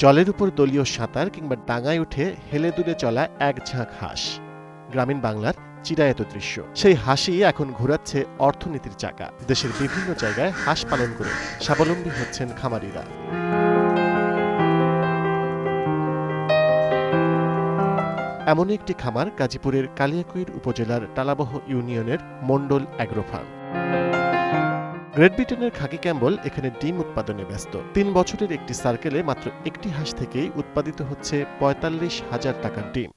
জলের উপর দলীয় সাঁতার কিংবা ডাঙায় উঠে হেলে দুলে চলা এক ঝাঁক হাঁস। গ্রামীণ বাংলার চিরায়ত দৃশ্য। সেই হাসি এখন ঘোরাচ্ছে অর্থনীতির চাকা। দেশের বিভিন্ন জায়গায় হাঁস পালন করে স্বাবলম্বী হচ্ছেন খামারিরা। এমন একটি খামার গাজীপুরের কালিয়াকৈর উপজেলার টালাবহ ইউনিয়নের মন্ডল অ্যাগ্রো ফার্ম। গ্রেট ব্রিটেনের খাকি ক্যাম্বল এখানে ডিম উৎপাদনে ব্যস্ত। তিন বছরের একটি সার্কেলে মাত্র একটি হাঁস থেকেই উৎপাদিত হচ্ছে পঁয়তাল্লিশ হাজার টাকার ডিম।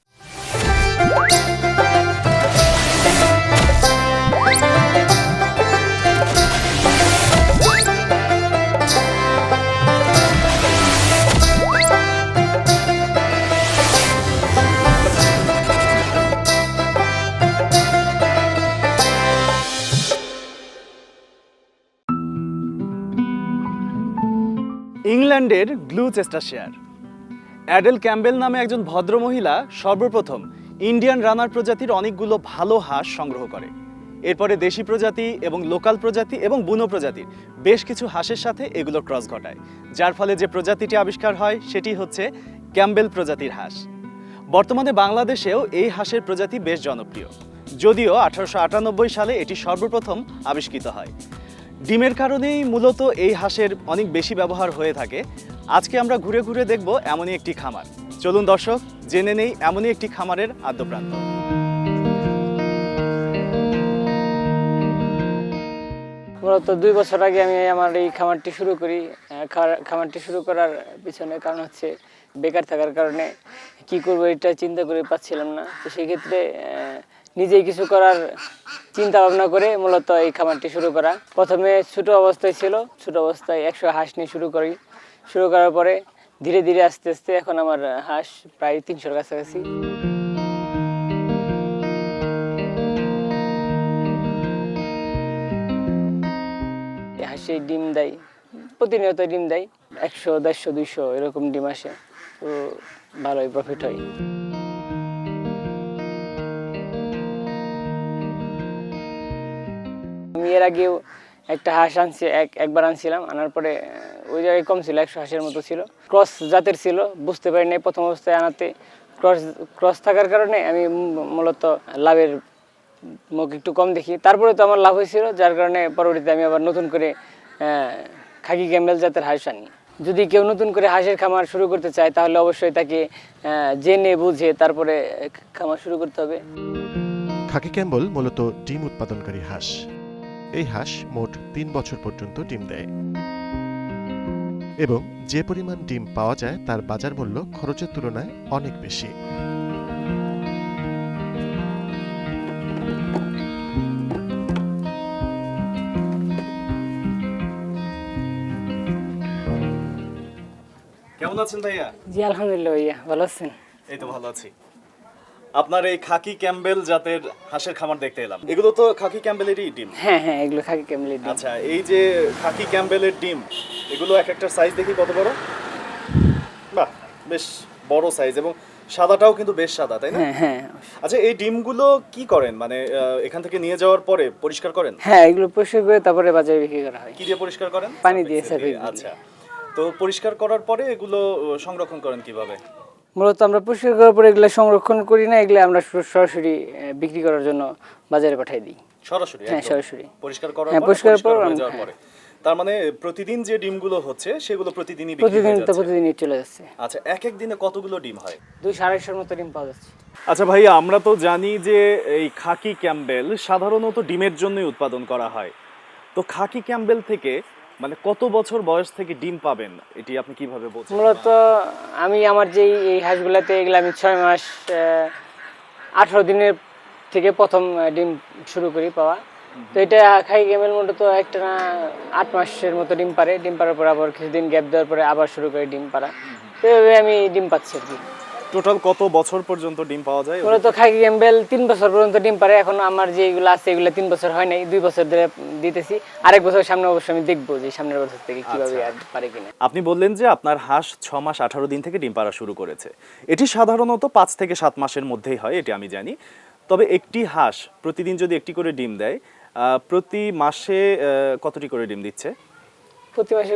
ইংল্যান্ডের গ্লুচেস্টারশেয়ার অ্যাডেল ক্যাম্বেল নামে একজন ভদ্রমহিলা সর্বপ্রথম ইন্ডিয়ান রানার প্রজাতির অনেকগুলো ভালো হাঁস সংগ্রহ করে। এরপরে দেশি প্রজাতি এবং লোকাল প্রজাতি এবং বুনো প্রজাতির বেশ কিছু হাঁসের সাথে এগুলো ক্রস ঘটায়, যার ফলে যে প্রজাতিটি আবিষ্কার হয় সেটি হচ্ছে ক্যাম্বেল প্রজাতির হাঁস। বর্তমানে বাংলাদেশেও এই হাঁসের প্রজাতি বেশ জনপ্রিয়, যদিও আঠারোশো আটানব্বই সালে এটি সর্বপ্রথম আবিষ্কৃত হয়। ডিমের কারণেই মূলত এই হাঁসের অনেক বেশি ব্যবহার হয়ে থাকে। আজকে আমরা ঘুরে ঘুরে দেখব এমনই একটি খামার। চলুন দর্শক, জেনে নেই এমনই একটি খামারের আদ্যপ্রান্ত। মূলত দুই বছর আগে আমি আমার এই খামারটি শুরু করি। খামারটি শুরু করার পিছনে কারণ হচ্ছে বেকার থাকার কারণে। কি করব এটা চিন্তা করে পাচ্ছিলাম না। তো সেক্ষেত্রে নিজেই কিছু করার চিন্তা ভাবনা করে মূলত এই খামারটি শুরু করা। প্রথমে ছোট অবস্থায় ছিল, ছোট অবস্থায় একশো হাঁস নিয়ে শুরু করি। শুরু করার পরে ধীরে ধীরে আস্তে আস্তে এখন আমার হাঁস প্রায় তিনশোর কাছাকাছি। হাঁসে ডিম দেয়, প্রতিনিয়ত ডিম দেয়। একশো, দেড়শো, দুইশো এরকম ডিম আসে, তো ভালোই প্রফিট হয়। আমি এর একটা হাঁস আনছি, এক, একবার আনছিলাম, আনার পরে ওই জায়গায় কম ছিল, একশো হাঁসের মতো ছিল। ক্রস জাতের ছিল, বুঝতে পারি নাই প্রথম অবস্থায় আনাতে। ক্রস ক্রস থাকার কারণে আমি মূলত লাভের মুখ একটু কম দেখি। তারপরে তো আমার লাভ হয়েছিল, যার কারণে পরবর্তীতে আমি আবার নতুন করে খাকি ক্যাম্বেল জাতের হাঁস আনি। যদি কেউ নতুন করে হাঁসের খামার শুরু করতে চায়, তাহলে অবশ্যই তাকে জেনে বুঝে তারপরে খামার শুরু করতে হবে। খাকি ক্যাম্বল মূলত ডিম উৎপাদনকারী হাঁস। এই হাঁস মোট তিন বছর পর্যন্ত ডিম দেয়। এবং যে পরিমাণ ডিম পাওয়া যায় তার বাজার মূল্য খরচের তুলনায় অনেক বেশি। কেমন আছেন ভাইয়া? জি আলহামদুলিল্লাহ ভাইয়া ভালো আছেন? এই তো ভালো আছি। আপনার এই খাকি ক্যাম্বেল জাতের হাঁসের খামার দেখতে এলাম। এগুলো তো খাকি ক্যাম্বেলেরই ডিম। হ্যাঁ হ্যাঁ এগুলো খাকি ক্যাম্বেলের ডিম। আচ্ছা এই যে খাকি ক্যাম্বেলের ডিম এগুলো এক একটা সাইজ দেখি কত বড়? বাহ বেশ বড় সাইজ এবং সাদাটাও কিন্তু বেশ সাদা তাই না? হ্যাঁ হ্যাঁ। আচ্ছা এই ডিমগুলো কি করেন? মানে এখান থেকে নিয়ে যাওয়ার পরে পরিষ্কার করেন? হ্যাঁ এগুলো পরিষ্কার করে তারপরে বাজারে বিক্রি করা হয়। কি দিয়ে পরিষ্কার করেন? পানি দিয়ে, আচ্ছা। তো পরিষ্কার করার পরে এগুলো সংরক্ষণ করেন কীভাবে? মূলত আমরা পরিষ্কার করার পরে এগুলো সংরক্ষণ করি না এগুলো আমরা সরাসরি বিক্রি করার জন্য বাজারে পাঠিয়ে দিই। সরাসরি হ্যাঁ, সরাসরি। পরিষ্কার করার হ্যাঁ, পরে পরিষ্কার পর। তার মানে প্রতিদিন যে ডিমগুলো হচ্ছে সেগুলো প্রতিদিনই বিক্রি প্রতিদিন তো প্রতিদিনই চলে যাচ্ছে। আচ্ছা এক এক দিনে কতগুলো ডিম হয়? দুই আড়াইশোর মতো ডিম পাওয়া যাচ্ছে। আচ্ছা ভাইয়া আমরা তো জানি যে এই খাকি ক্যাম্বেল সাধারণত ডিমের জন্যই উৎপাদন করা হয়। তো খাকি ক্যাম্বেল থেকে মানে কত বছর বয়স থেকে ডিম পাবেন? এটি আপনি কীভাবে বলছেন? মূলত আমি আমার যেই এই হাঁসগুলাতে এগুলো আমি ছয় মাস আঠারো দিনের থেকে প্রথম ডিম শুরু করি পাওয়া। তো এটা খাই গেমের মূলত একটা না আট মাসের মতো ডিম পারে। ডিম পারার পর আবার কিছুদিন গ্যাপ দেওয়ার পরে আবার শুরু করে ডিম পারা তো এভাবে আমি ডিম পাচ্ছি আর কি। টোটাল কত বছর পর্যন্ত ডিম পাওয়া যায়? মূলত খাকি গেম্বেল তিন বছর পর্যন্ত ডিম পারে। এখন আমার যেগুলো আছে এগুলো তিন বছর হয় নাই দুই বছর ধরে দিতেছি। আরেক বছর সামনে অবশ্যই আমি দেখব যে সামনের বছর থেকে কীভাবে আর পারে কিনা। আপনি বললেন যে আপনার হাঁস ছ মাস আঠারো দিন থেকে ডিম পাড়া শুরু করেছে। এটি সাধারণত পাঁচ থেকে সাত মাসের মধ্যেই হয় এটি আমি জানি। তবে একটি হাঁস প্রতিদিন যদি একটি করে ডিম দেয় আহ, প্রতি মাসে কতটি করে ডিম দিচ্ছে? প্রতি মাসে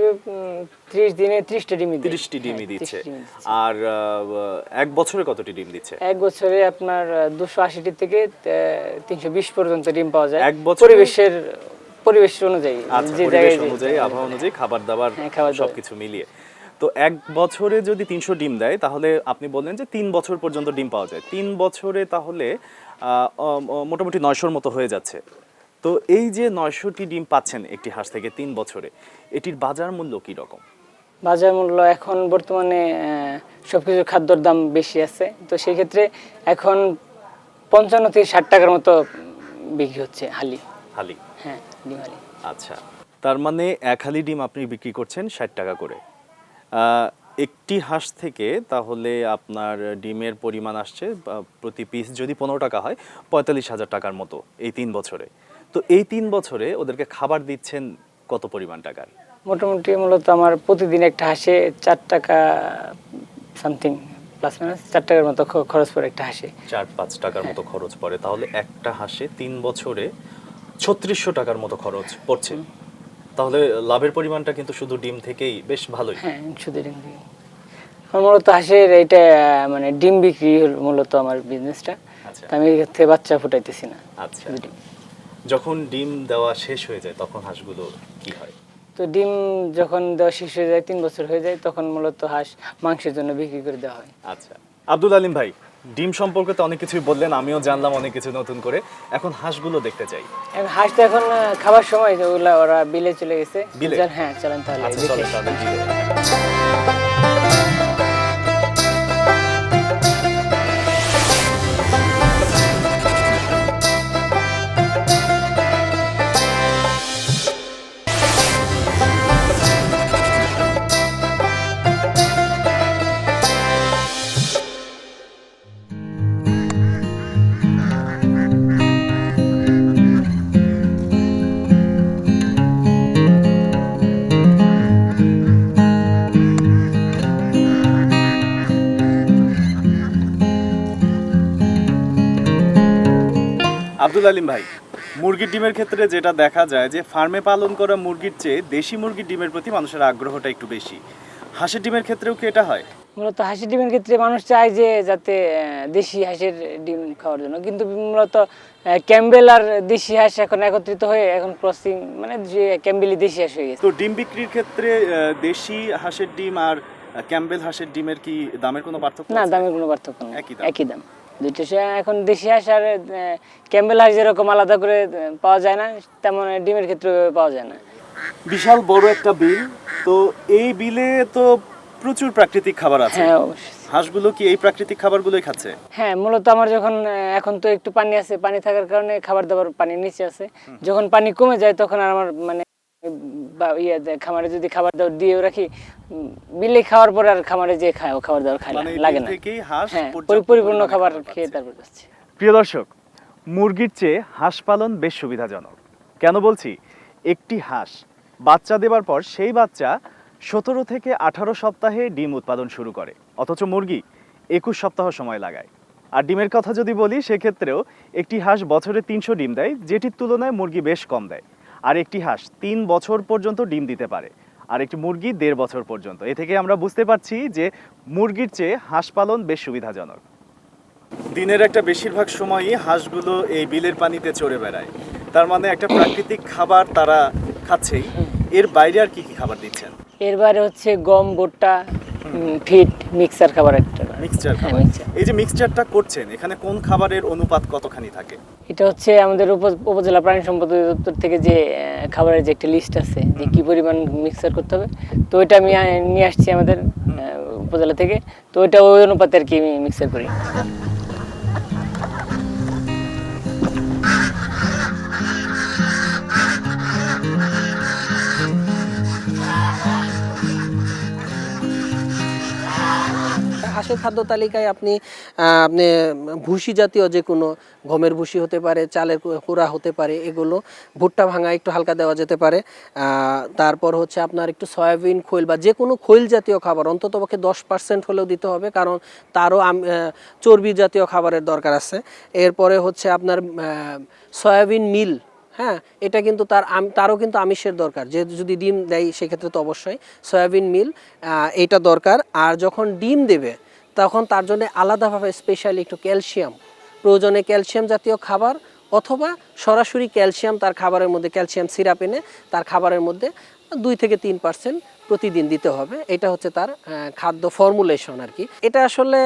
ত্রিশ দিনে ত্রিশটা ডিম তিরিশটি ডিমই দিচ্ছে। আর এক বছরে কতটি ডিম দিচ্ছে? এক বছরে আপনার দুশো আশিটি থেকে তিনশো বিশ পর্যন্ত ডিম পাওয়া যায়। এক বছরে? পরিবেশের পরিবেশ অনুযায়ী আচ্ছা যে জায়গায় অনুযায়ী আবহাওয়া অনুযায়ী খাবার দাবার হ্যাঁ, সবকিছু মিলিয়ে। তো এক বছরে যদি তিনশো ডিম দেয় তাহলে আপনি বললেন যে তিন বছর পর্যন্ত ডিম পাওয়া যায়। তিন বছরে তাহলে মোটামুটি নয়শোর মতো হয়ে যাচ্ছে। তো এই যে নয়শোটি ডিম পাচ্ছেন একটি হাঁস থেকে তিন বছরে এটির বাজার মূল্য কি রকম? বাজার মূল্য এখন বর্তমানে সবকিছু খাদ্যর দাম বেশি আছে। তো সেই ক্ষেত্রে এখন পঞ্চান্ন থেকে ষাট টাকার মতো বিক্রি হচ্ছে হালি। হালি? হ্যাঁ ডিম হালি। আচ্ছা তার মানে এক হালি ডিম আপনি বিক্রি করছেন ষাট টাকা করে। একটি হাঁস থেকে তাহলে আপনার ডিমের পরিমাণ আসছে প্রতি পিস যদি পনেরো টাকা হয় পঁয়তাল্লিশ হাজার টাকার মতো এই তিন বছরে। তো এই তিন বছরে ওদেরকে খাবার দিচ্ছেন কত পরিমাণ টাকার? মোটামুটি মূলত আমার প্রতিদিন একটা হাসে চার টাকা সামথিং প্লাস মাইনাস চার টাকার মতো খরচ পড়ে একটা হাসে। চার পাঁচ টাকার মতো খরচ পড়ে। তাহলে একটা হাঁসে তিন বছরে ছত্রিশশো টাকার মতো খরচ পড়ছে। তাহলে লাভের পরিমাণটা কিন্তু শুধু ডিম থেকেই বেশ ভালোই। হ্যাঁ শুধু ডিম আমার মূলত হাঁসের এটা মানে ডিম বিক্রি হল মূলত আমার বিজনেসটা আচ্ছা। আমি থেকে বাচ্চা ফুটাইতেছি না। আচ্ছা। যখন ডিম দেওয়া শেষ হয়ে যায় তখন হাঁসগুলো কি হয়? তো ডিম যখন দেওয়া শেষ হয়ে যায় তিন বছর হয়ে যায় তখন মূলত হাঁস মাংসের জন্য বিক্রি করে দেওয়া হয়। আচ্ছা। আব্দুল আলিম ভাই ডিম সম্পর্কে তো অনেক কিছুই বললেন আমিও জানলাম অনেক কিছু নতুন করে। এখন হাঁসগুলো দেখতে চাই। এখন হাঁস তো এখন খাবার সময় ওগুলা ওরা বিলে চলে গেছে। বিলে? হ্যাঁ চলেন তাহলে আব্দুল আলিম ভাই মুরগির ডিমের ক্ষেত্রে যেটা দেখা যায় যে ফার্মে পালন করা মুরগির চেয়ে দেশি মুরগির ডিমের প্রতি মানুষের আগ্রহটা একটু বেশি। হাঁসের ডিমের ক্ষেত্রেও কি এটা হয়? মূলত হাঁসের ডিমের ক্ষেত্রে মানুষ চায় যে যাতে দেশি হাঁসের ডিম খাওয়ার জন্য। কিন্তু মূলত ক্যাম্বেল আর দেশি হাঁস এখন একত্রিত হয়ে এখন ক্রসিং মানে যে ক্যাম্বেলি দেশি হাঁস হয়ে গেছে। তো ডিম বিক্রির ক্ষেত্রে দেশি হাঁসের ডিম আর ক্যাম্বেল হাঁসের ডিমের কি দামের কোনো পার্থক্য না দামের কোনো পার্থক্য নেই। একই দাম। দুইটা এখন দেশি হাঁস আর ক্যাম্বেল হাঁস যেরকম আলাদা করে পাওয়া যায় না তেমন ডিমের ক্ষেত্রে পাওয়া যায় না। বিশাল বড় একটা বিল তো এই বিলে তো প্রচুর প্রাকৃতিক খাবার আছে। হ্যাঁ অবশ্যই। হাঁসগুলো কি এই প্রাকৃতিক খাবারগুলোই খাচ্ছে? হ্যাঁ মূলত আমার যখন এখন তো একটু পানি আছে পানি থাকার কারণে খাবার দাবার পানির নিচে আছে। যখন পানি কমে যায় তখন আর আমার মানে বা ইয়ে খামারে যদি খাবার দাবার দিয়েও রাখি বিলে খাওয়ার পর আর খামারে যে খায় ও খাবার দাবার খায় না মানে লাগে না। হ্যাঁ পরিপূর্ণ খাবার খেয়ে তারপর যাচ্ছে। প্রিয় দর্শক মুরগির চেয়ে হাঁস পালন বেশ সুবিধাজনক। কেন বলছি? একটি হাঁস বাচ্চা দেওয়ার পর সেই বাচ্চা সতেরো থেকে আঠারো সপ্তাহে ডিম উৎপাদন শুরু করে। অথচ মুরগি একুশ সপ্তাহ সময় লাগায়। আর ডিমের কথা যদি বলি সেক্ষেত্রেও একটি হাঁস বছরে তিনশো ডিম দেয় যেটির তুলনায় মুরগি বেশ কম দেয়। আর একটি হাঁস তিন বছর পর্যন্ত ডিম দিতে পারে। আর একটি মুরগি দেড় বছর পর্যন্ত। এ থেকে আমরা বুঝতে পারছি যে মুরগির চেয়ে হাঁস পালন বেশ সুবিধাজনক। দিনের একটা বেশিরভাগ সময়ই হাঁসগুলো এই বিলের পানিতে চড়ে বেড়ায়। তার মানে একটা প্রাকৃতিক খাবার তারা খাচ্ছেই। এর বাইরে আর কি কি খাবার দিচ্ছেন? এর বাইরে হচ্ছে গম ভুট্টা ফিট মিক্সার খাবার একটা। মিক্সচার হ্যাঁ, খাবার। এই যে মিক্সচারটা করছেন এখানে কোন খাবারের অনুপাত কতখানি থাকে? এটা হচ্ছে আমাদের উপ- উপজেলা প্রাণী সম্পদ অধিদপ্তর থেকে যে খাবারের যে একটা লিস্ট আছে যে কি পরিমাণ মিক্সচার করতে হবে তো এটা আমি নিয়ে আসছি আমাদের উপজেলা থেকে। তো ওইটা ওই অনুপাতে আর কি আমি মিক্সার করি। হাঁসের খাদ্য তালিকায় আপনি আপনি ভুসি জাতীয় যে কোনো, গমের ভুসি হতে পারে, চালের কুড়া হতে পারে, এগুলো ভুট্টা ভাঙা একটু হালকা দেওয়া যেতে পারে। তারপর হচ্ছে আপনার একটু সয়াবিন খৈল বা যে কোনো খৈল জাতীয় খাবার, অন্তত পক্ষে দশ পার্সেন্ট হলেও দিতে হবে, কারণ তারও চর্বি জাতীয় খাবারের দরকার আছে। এরপরে হচ্ছে আপনার সয়াবিন মিল হ্যাঁ এটা কিন্তু তার তারও কিন্তু আমিষের দরকার। যে যদি ডিম দেয়, সেক্ষেত্রে তো অবশ্যই সয়াবিন মিল এইটা দরকার। আর যখন ডিম দেবে তখন তার জন্য আলাদাভাবে স্পেশালি একটু ক্যালসিয়াম প্রয়োজনে ক্যালসিয়াম জাতীয় খাবার অথবা সরাসরি ক্যালসিয়াম তার খাবারের মধ্যে ক্যালসিয়াম সিরাপ এনে তার খাবারের মধ্যে দুই থেকে তিন পার্সেন্ট প্রতিদিন দিতে হবে। এটা হচ্ছে তার খাদ্য ফর্মুলেশন আর কি। এটা আসলে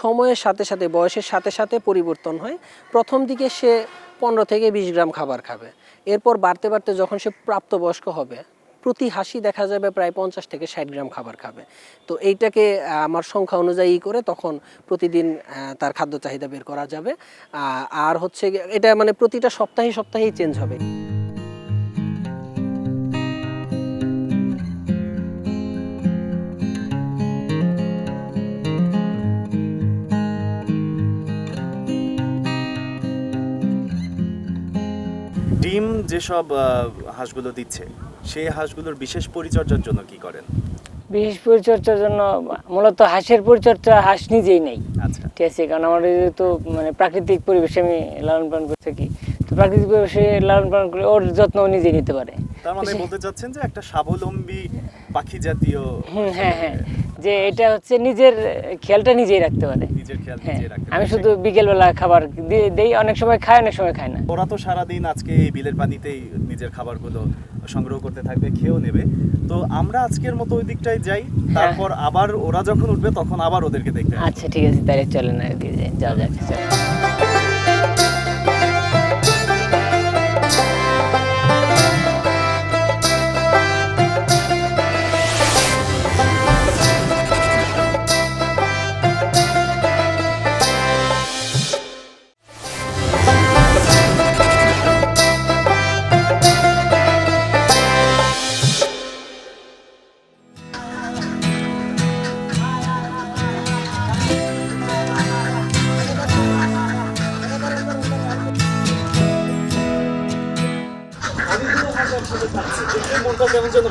সময়ের সাথে সাথে, বয়সের সাথে সাথে পরিবর্তন হয়। প্রথম দিকে সে পনেরো থেকে বিশ গ্রাম খাবার খাবে। এরপর বাড়তে বাড়তে যখন সে প্রাপ্তবয়স্ক হবে প্রতি হাসি দেখা যাবে প্রায় পঞ্চাশ থেকে ষাট গ্রাম খাবার খাবে। তো এইটাকে আমার সংখ্যা অনুযায়ী করে তখন প্রতিদিন তার খাদ্য চাহিদা বের করা যাবে। আর হচ্ছে এটা মানে প্রতিটা সপ্তাহে সপ্তাহেই চেঞ্জ হবে। ডিম যেসব হাঁসগুলো দিচ্ছে সেই হাঁসগুলোর বিশেষ পরিচর্যার জন্য কি করেন? বিশেষ পরিচর্যার জন্য মূলত হাঁসের পরিচর্যা হাঁস নিজেই নেই। আচ্ছা। ঠিক আছে কারণ আমার তো মানে প্রাকৃতিক পরিবেশে আমি লালন পালন করে থাকি তো প্রাকৃতিক পরিবেশে লালন পালন করে ওর যত্ন নিজে নিতে পারে। তার মানে বলতে চাচ্ছেন যে একটা স্বাবলম্বী পাখি জাতীয় হুম হ্যাঁ হ্যাঁ যে এটা হচ্ছে নিজের খেয়ালটা নিজেই রাখতে পারে। নিজের খেয়াল হ্যাঁ আমি শুধু বিকেলবেলা খাবার দিয়ে দেই অনেক সময় খায় অনেক সময় খায় না। ওরা তো সারাদিন আজকে এই বিলের পানিতেই নিজের খাবারগুলো সংগ্রহ করতে থাকবে খেয়েও নেবে। তো আমরা আজকের মতো ওই দিকটায় যাই তারপর আবার ওরা যখন উঠবে তখন আবার ওদেরকে দেখতে আচ্ছা ঠিক আছে তাহলে চলেন আর যাওয়া যাক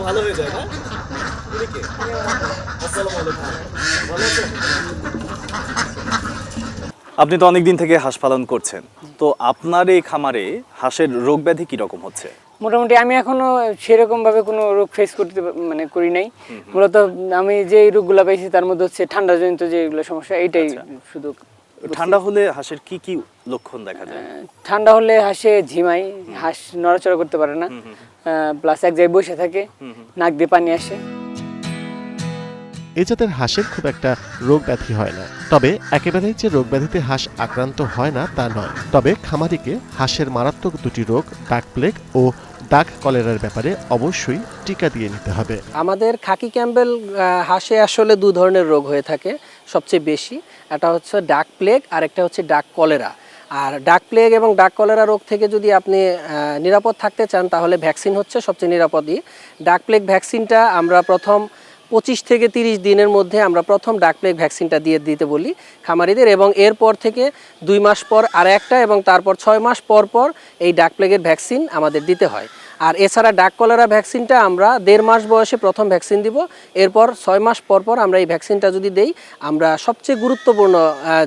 ভালো হয়ে যায় না? এদিকে। আসসালামু আলাইকুম। ভালো আছেন? আপনি তো অনেক দিন থেকে হাঁস পালন করছেন। তো আপনার এই খামারে হাঁসের রোগ ব্যাধি কীরকম হচ্ছে? মোটামুটি আমি এখনও সেরকম ভাবে কোনো রোগ ফেস করতে মানে করি নাই। মূলত আমি যে রোগগুলো পাইছি তার মধ্যে হচ্ছে ঠান্ডা জনিত যেগুলো সমস্যা এইটাই শুধু ঠান্ডা হলে হাঁসের কি কি লক্ষণ দেখা যায়? ঠান্ডা হলে হাঁসে ঝিমাই হাঁস নড়াচড়া করতে পারে না। প্লাস এক জায়গায় বসে থাকে নাক দিয়ে পানি আসে। এ জাতের হাঁসের খুব একটা রোগ ব্যাধি হয় না। তবে একেবারেই যে রোগ ব্যাধিতে হাঁস আক্রান্ত হয় না তা নয়। তবে খামারিকে হাঁসের মারাত্মক দুটি রোগ ডাক প্লেগ ও ডাক কলেরার ব্যাপারে অবশ্যই টিকা দিয়ে নিতে হবে। আমাদের খাকি ক্যাম্বেল হাঁসে আসলে দু ধরনের রোগ হয়ে থাকে সবচেয়ে বেশি। একটা হচ্ছে ডাক প্লেগ আর একটা হচ্ছে ডাক কলেরা আর ডাক প্লেগ এবং ডাক কলেরা রোগ থেকে যদি আপনি নিরাপদ থাকতে চান, তাহলে ভ্যাকসিন হচ্ছে সবচেয়ে নিরাপদই। ডাক প্লেগ ভ্যাকসিনটা আমরা প্রথম পঁচিশ থেকে তিরিশ দিনের মধ্যে আমরা প্রথম ডাক প্লেগ ভ্যাকসিনটা দিয়ে দিতে বলি খামারিদের এবং এরপর থেকে দুই মাস পর আর একটা এবং তারপর ছয় মাস পর পর এই ডাক প্লেগের ভ্যাকসিন আমাদের দিতে হয়। আর এছাড়া ডাক কলেরা ভ্যাকসিনটা আমরা দেড় মাস বয়সে প্রথম ভ্যাকসিন দিব। এরপর ছয় মাস পর পর আমরা এই ভ্যাকসিনটা যদি দেই, আমরা সবচেয়ে গুরুত্বপূর্ণ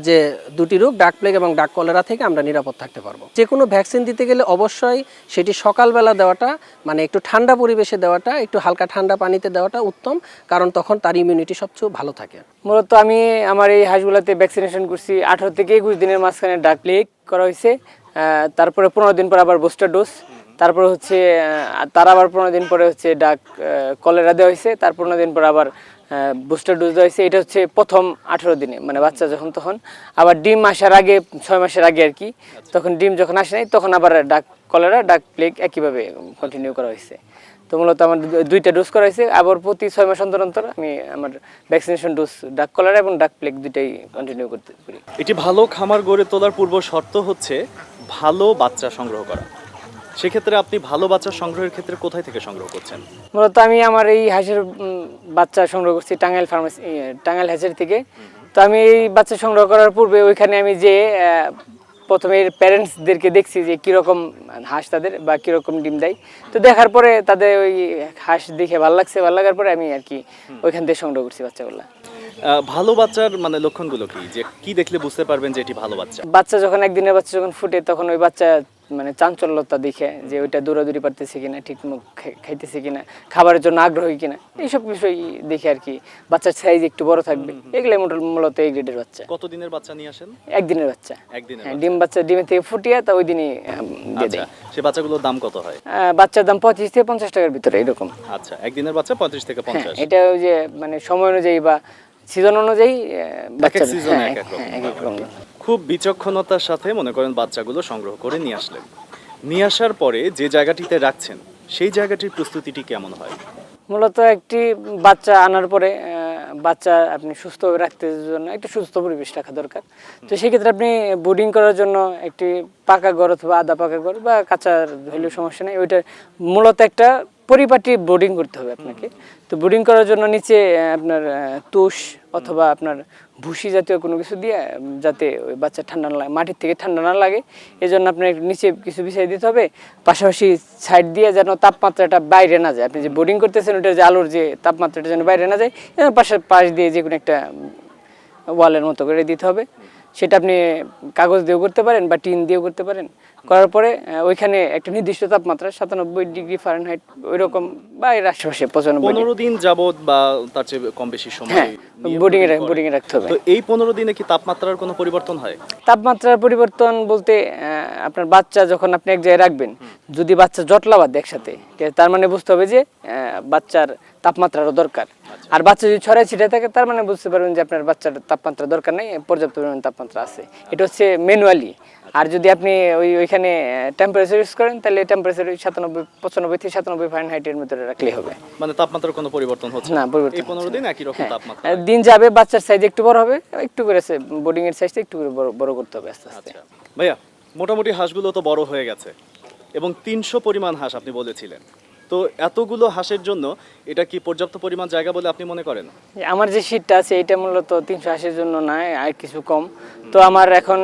যে দুটি রোগ, ডাক প্লেগ এবং ডাক কলেরা থেকে আমরা নিরাপদ থাকতে পারব। যে কোনো ভ্যাকসিন দিতে গেলে অবশ্যই সেটি সকালবেলা দেওয়াটা মানে একটু ঠান্ডা পরিবেশে দেওয়াটা, একটু হালকা ঠান্ডা পানিতে দেওয়াটা উত্তম, কারণ তখন তার ইমিউনিটি সবচেয়ে ভালো থাকে। মূলত আমি আমার এই হাঁসগুলোতে ভ্যাকসিনেশন করছি। আঠারো থেকে একুশ দিনের মাঝখানে ডাক প্লেগ করা হয়েছে। তারপরে পনেরো দিন পর আবার বুস্টার ডোজ তারপরে হচ্ছে তার আবার পনেরো দিন পরে হচ্ছে ডাক কলেরা দেওয়া হয়েছে। তার পনেরো দিন পর আবার বুস্টার ডোজ দেওয়া হয়েছে। এটা হচ্ছে প্রথম আঠেরো দিনে মানে বাচ্চা যখন তখন। আবার ডিম আসার আগে, ছয় মাসের আগে আর কি, তখন ডিম যখন আসে নাই, তখন আবার ডাক কলেরা, ডাক প্লেগ একইভাবে কন্টিনিউ করা হয়েছে। তো মূলত আমার দুইটা ডোজ করা হয়েছে। আবার প্রতি ছয় মাস অন্তর অন্তর আমি আমার ভ্যাকসিনেশন ডোজ ডাক কলার এবং ডাক প্লেগ দুইটাই কন্টিনিউ করতে পারি এটি ভালো খামার গড়ে তোলার পূর্ব শর্ত হচ্ছে ভালো বাচ্চা সংগ্রহ করা। সেক্ষেত্রে আপনি ভালো বাচ্চা সংগ্রহের ক্ষেত্রে কোথায় থেকে সংগ্রহ করছেন? মূলত আমি আমার এই হাঁসের বাচ্চা সংগ্রহ করছি টাঙ্গাইল ফার্মেসি টাঙ্গাইল হাঁসের থেকে। তো আমি এই বাচ্চা সংগ্রহ করার পূর্বে ওইখানে আমি যে প্রথমে প্যারেন্টসদেরকে দেখছি যে কীরকম হাঁস তাদের বা কীরকম ডিম দেয়। তো দেখার পরে তাদের ওই হাঁস দেখে ভালো লাগছে ভালো লাগার পরে আমি আর কি ওইখান থেকে সংগ্রহ করছি বাচ্চাগুলো। ভালো বাচ্চার মানে লক্ষণগুলো কি? যে কি দেখলে বুঝতে পারবেন যে এটি ভালো বাচ্চা? বাচ্চা যখন একদিনের বাচ্চা যখন ফুটে তখন ওই বাচ্চা মানে চাঞ্চল্যতা দেখে যে ওইটা দৌড়াদৌড়ি পারতেছে কিনা ঠিক মতো খাইতেছে কিনা খাবারের জন্য আগ্রহী কিনা এইসব বিষয় দেখে আর কি বাচ্চার সাইজ একটু বড় থাকবে। এগুলো মূলত এই গ্রেডের বাচ্চা। কত দিনের বাচ্চা নিয়ে আসেন? একদিনের বাচ্চা। একদিনের হ্যাঁ ডিম বাচ্চা ডিমের থেকে ফুটিয়ে তা ওই দিনই দিয়ে আচ্ছা দেয়। সে বাচ্চাগুলোর দাম কত হয়? বাচ্চার দাম পঁচিশ থেকে পঞ্চাশ টাকার ভিতরে এরকম। আচ্ছা একদিনের বাচ্চা পঁয়ত্রিশ থেকে হ্যাঁ পঞ্চাশ। এটা ওই যে মানে সময় অনুযায়ী বা সিজন অনুযায়ী season হ্যাঁ, এক এক রকম হ্যাঁ, এক এক রকম। খুব বিচক্ষণতার সাথে মনে করেন বাচ্চাগুলো সংগ্রহ করে নিয়ে আসলেন। নিয়ে আসার পরে যে জায়গাটিতে রাখছেন সেই জায়গাটির প্রস্তুতিটি কেমন হয়? মূলত একটি বাচ্চা আনার পরে বাচ্চা আপনি সুস্থভাবে রাখতে জন্য একটু সুস্থ পরিবেশ রাখা দরকার। তো সেক্ষেত্রে আপনি বোর্ডিং করার জন্য একটি পাকা ঘর অথবা আধা পাকা ঘর বা কাঁচা হলেও সমস্যা নেই। ওইটা মূলত একটা পরিপাটি বোর্ডিং করতে হবে আপনাকে। তো বোর্ডিং করার জন্য নিচে আপনার তুষ অথবা আপনার ভুসি জাতীয় কোনো কিছু দিয়ে যাতে ওই বাচ্চা ঠান্ডা না লাগে মাটির থেকে ঠান্ডা না লাগে। এই জন্য আপনার নিচে কিছু বিছাই দিতে হবে। পাশাপাশি সাইড দিয়ে যেন তাপমাত্রাটা বাইরে না যায়। আপনি যে বোর্ডিং করতেছেন ওটার যে আলোর যে তাপমাত্রাটা যেন বাইরে না যায় এজন্য পাশে পাশ দিয়ে যে কোনো একটা ওয়ালের মতো করে দিতে হবে। সেটা আপনি কাগজ দিয়েও করতে পারেন বা টিন দিয়েও করতে পারেন। করার পরে ওইখানে একটা নির্দিষ্ট তাপমাত্রা সাতানব্বই ডিগ্রি ফারেনহাইট ওই রকম বা এর আশেপাশে পঁচানব্বই পনেরো দিন যাবত বা তার চেয়ে কম বেশি সময় হ্যাঁ বোর্ডিং এ বোর্ডিং এ রাখতে হবে। তো এই পনেরো দিনে কি তাপমাত্রার কোনো পরিবর্তন হয়? তাপমাত্রার পরিবর্তন বলতে আপনার বাচ্চা যখন আপনি এক জায়গায় রাখবেন যদি বাচ্চা জটলাবাদ একসাথে তার মানে বুঝতে হবে যে আহ, বাচ্চার তাপমাত্রারও দরকার। আর বাচ্চা যদি ছড়াই ছিটে থাকে তার মানে বুঝতে পারবেন যে আপনার বাচ্চার তাপমাত্রা দরকার নেই পর্যাপ্ত পরিমাণ তাপমাত্রা আছে। এটা হচ্ছে ম্যানুয়ালি আর যদি আপনি ওই ওইখানে টেম্পারেচার ইউজ করেন তাহলে টেম্পারেচার ওই সাতানব্বই পঁচানব্বই থেকে সাতানব্বই ফারেনহাইটের ভিতরে রাখলেই হবে। মানে তাপমাত্রার কোনো পরিবর্তন হচ্ছে না? পরিবর্তন পনেরো দিন একই রকম হ্যাঁ, তাপমাত্রা। দিন যাবে বাচ্চার সাইজ একটু বড় হবে একটু করে বোর্ডিং এর সাইজটা একটু করে বড় করতে হবে আস্তে আস্তে। আচ্ছা। ভাইয়া মোটামুটি হাঁসগুলো তো বড় হয়ে গেছে এবং তিনশো পরিমাণ হাঁস আপনি বলেছিলেন। তো এতগুলো হাঁসের জন্য এটা কি পর্যাপ্ত পরিমাণ জায়গা বলে আপনি মনে করেন? আমার যে শীতটা আছে এটা মূলত তিনশো হাঁসের জন্য নয় আর কিছু কম। তো আমার এখন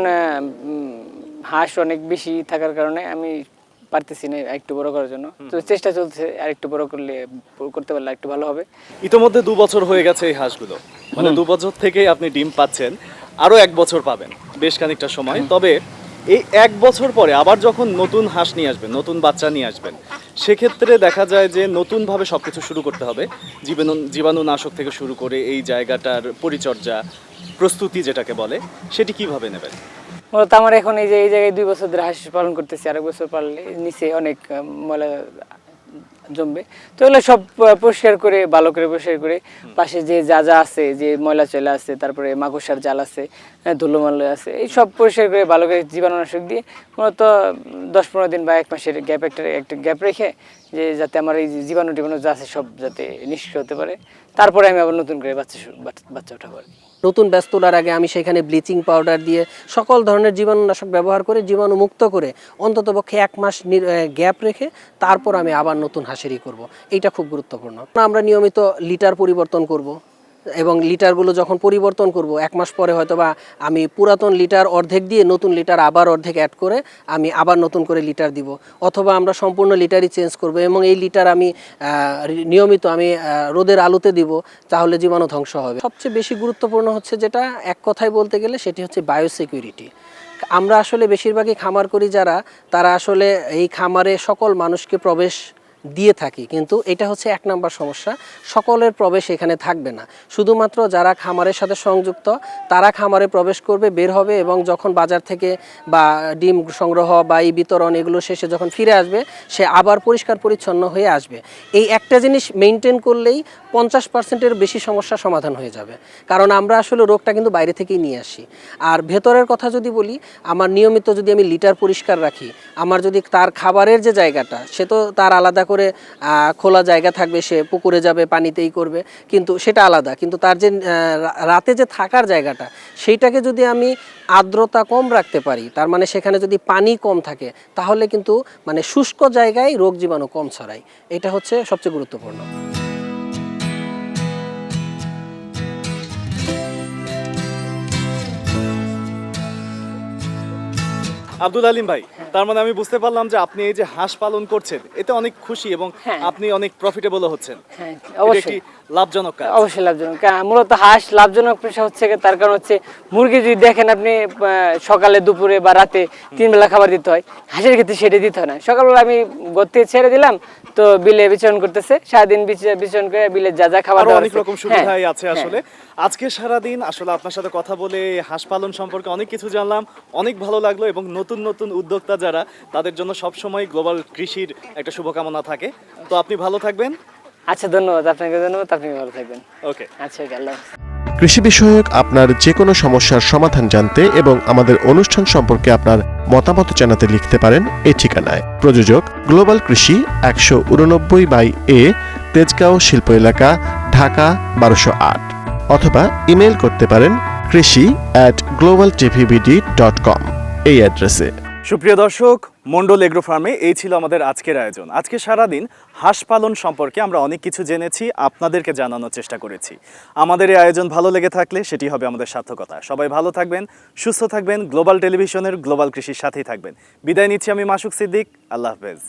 হাঁস অনেক বেশি থাকার কারণে আমি পারতেছি না একটু বড় করার জন্য। তো চেষ্টা চলছে আর একটু বড় করলে করতে পারলে একটু ভালো হবে। ইতোমধ্যে দু বছর হয়ে গেছে এই হাঁসগুলো। মানে দু বছর থেকেই আপনি ডিম পাচ্ছেন আরও এক বছর পাবেন বেশ খানিকটা সময়। তবে এই এক বছর পরে আবার যখন নতুন হাঁস নিয়ে আসবেন নতুন বাচ্চা নিয়ে আসবেন সেক্ষেত্রে দেখা যায় যে নতুনভাবে সব কিছু শুরু করতে হবে। জীবাণু জীবাণুনাশক থেকে শুরু করে এই জায়গাটার পরিচর্যা প্রস্তুতি যেটাকে বলে সেটি কীভাবে নেবেন? মূলত আমার এখন এই যে এই জায়গায় দুই বছর ধরে হাঁস পালন করতেছি আরেক বছর পারলে নিচে অনেক ময়লা জমবে। তো এগুলো সব পরিষ্কার করে ভালো করে পরিষ্কার করে পাশে যে যা যা আছে যে ময়লা চলে আছে তারপরে মাকড়সার জাল আছে আহ, ধুলোমাল আছে এই সব পরিষ্কার করে ভালো করে জীবাণুনাশক দিয়ে মূলত দশ পনেরো দিন বা এক মাসের গ্যাপ একটা একটা গ্যাপ রেখে যে যাতে আমার এই জীবাণু টিবাণু যা আছে সব যাতে নিষ্ক্রিয় হতে পারে। তারপরে আমি আবার নতুন করে বাচ্চা বাচ্চা- উঠাবো আর। নতুন ব্যাচ তোলার আগে আমি সেখানে ব্লিচিং পাউডার দিয়ে সকল ধরনের জীবাণুনাশক ব্যবহার করে, জীবাণু মুক্ত করে অন্তত পক্ষে এক মাস গ্যাপ রেখে তারপর আমি আবার নতুন হাঁসেরই করব। এইটা খুব গুরুত্বপূর্ণ। আমরা নিয়মিত লিটার পরিবর্তন করব। এবং লিটারগুলো যখন পরিবর্তন করব, এক মাস পরে হয়তো বা আমি পুরাতন লিটার অর্ধেক দিয়ে নতুন লিটার আবার অর্ধেক অ্যাড করে আমি আবার নতুন করে লিটার দিব। অথবা আমরা সম্পূর্ণ লিটারই চেঞ্জ করব এবং এই লিটার আমি নিয়মিত আমি রোদের আলোতে দিব, তাহলে জীবাণু ধ্বংস হবে। সবচেয়ে বেশি গুরুত্বপূর্ণ হচ্ছে যেটা, এক কথায় বলতে গেলে সেটি হচ্ছে বায়োসিকিউরিটি আমরা আসলে বেশিরভাগই খামার করি যারা, তারা আসলে এই খামারে সকল মানুষকে প্রবেশ দিয়ে থাকি, কিন্তু এটা হচ্ছে এক নাম্বার সমস্যা। সকলের প্রবেশ এখানে থাকবে না। শুধুমাত্র যারা খামারের সাথে সংযুক্ত, তারা খামারে প্রবেশ করবে, বের হবে এবং যখন বাজার থেকে বা ডিম সংগ্রহ বা এই বিতরণ এগুলো শেষে যখন ফিরে আসবে, সে আবার পরিষ্কার পরিচ্ছন্ন হয়ে আসবে। এই একটা জিনিস মেনটেন করলেই পঞ্চাশ পার্সেন্টের বেশি সমস্যা সমাধান হয়ে যাবে। কারণ আমরা আসলে রোগটা কিন্তু বাইরে থেকেই নিয়ে আসি। আর ভেতরের কথা যদি বলি, আমার নিয়মিত যদি আমি লিটার পরিষ্কার রাখি, আমার যদি তার খাবারের যে জায়গাটা, সে তো তার আলাদা করে খোলা জায়গা থাকবে, সে পুকুরে যাবে, পানিতেই করবে। কিন্তু সেটা আলাদা। কিন্তু তার যে রাতে যে থাকার জায়গাটা, সেইটাকে যদি আমি আর্দ্রতা কম রাখতে পারি, তার মানে সেখানে যদি পানি কম থাকে, তাহলে কিন্তু মানে শুষ্ক জায়গায় রোগ জীবাণু কম ছড়ায়। এটা হচ্ছে সবচেয়ে গুরুত্বপূর্ণ। আব্দুল আলিম ভাই তার মানে আমি বুঝতে পারলাম যে আপনি এই যে হাঁস পালন করছেন এতে অনেক খুশি এবং হ্যাঁ। আপনি অনেক প্রফিটেবল হচ্ছেন হ্যাঁ অবশ্যই লাভজনক কাজ। অবশ্যই লাভজনক। মূলত হাঁস লাভজনক পেশা হচ্ছে তার কারণ হচ্ছে মুরগি যদি দেখেন আপনি সকালে দুপুরে বা রাতে তিন বেলা খাবার দিতে হয় হাঁসের ক্ষেত্রে সেটা দিতে হয় না। সকালবেলা আমি গর্তে ছেড়ে দিলাম তো বিলে বিচরণ করতেছে সারাদিন বিচরণ করে বিলে যা যা খাবার অনেক রকম হ্যাঁ, সুবিধাই আছে হ্যাঁ। আসলে। আজকে সারাদিন আসলে আপনার সাথে কথা বলে হাঁস পালন সম্পর্কে অনেক কিছু জানলাম অনেক ভালো লাগল এবং নতুন নতুন উদ্যোক্তা যারা তাদের জন্য সবসময় গ্লোবাল কৃষির একটা শুভকামনা থাকে। তো আপনি ভালো থাকবেন আচ্ছা ধন্যবাদ। আপনাকে ধন্যবাদ। আপনি ভালো থাকবেন। ওকে। আচ্ছা ওকে, আল্লাহ কৃষি বিষয়ক আপনার যে কোনো সমস্যার সমাধান জানতে এবং আমাদের অনুষ্ঠান সম্পর্কে আপনার মতামত জানাতে লিখতে পারেন এই ঠিকানায়। প্রযোজক গ্লোবাল কৃষি একশো উননব্বই বাই এ তেজগাঁও শিল্প এলাকা ঢাকা বারোশো আট। অথবা ইমেল করতে পারেন krishi at global TVBD dot com এই অ্যাড্রেসে। সুপ্রিয় দর্শক মন্ডল এগ্রো ফার্মে এই ছিল আমাদের আজকের আয়োজন। আজকে সারাদিন হাঁস পালন সম্পর্কে আমরা অনেক কিছু জেনেছি, আপনাদেরকে জানানোর চেষ্টা করেছি। আমাদের এই আয়োজন ভালো লেগে থাকলে সেটি হবে আমাদের সার্থকতা। সবাই ভালো থাকবেন, সুস্থ থাকবেন, গ্লোবাল টেলিভিশনের গ্লোবাল কৃষির সাথেই থাকবেন। বিদায় নিচ্ছি আমি মাসুক সিদ্দিক, আল্লাহ হাফেজ।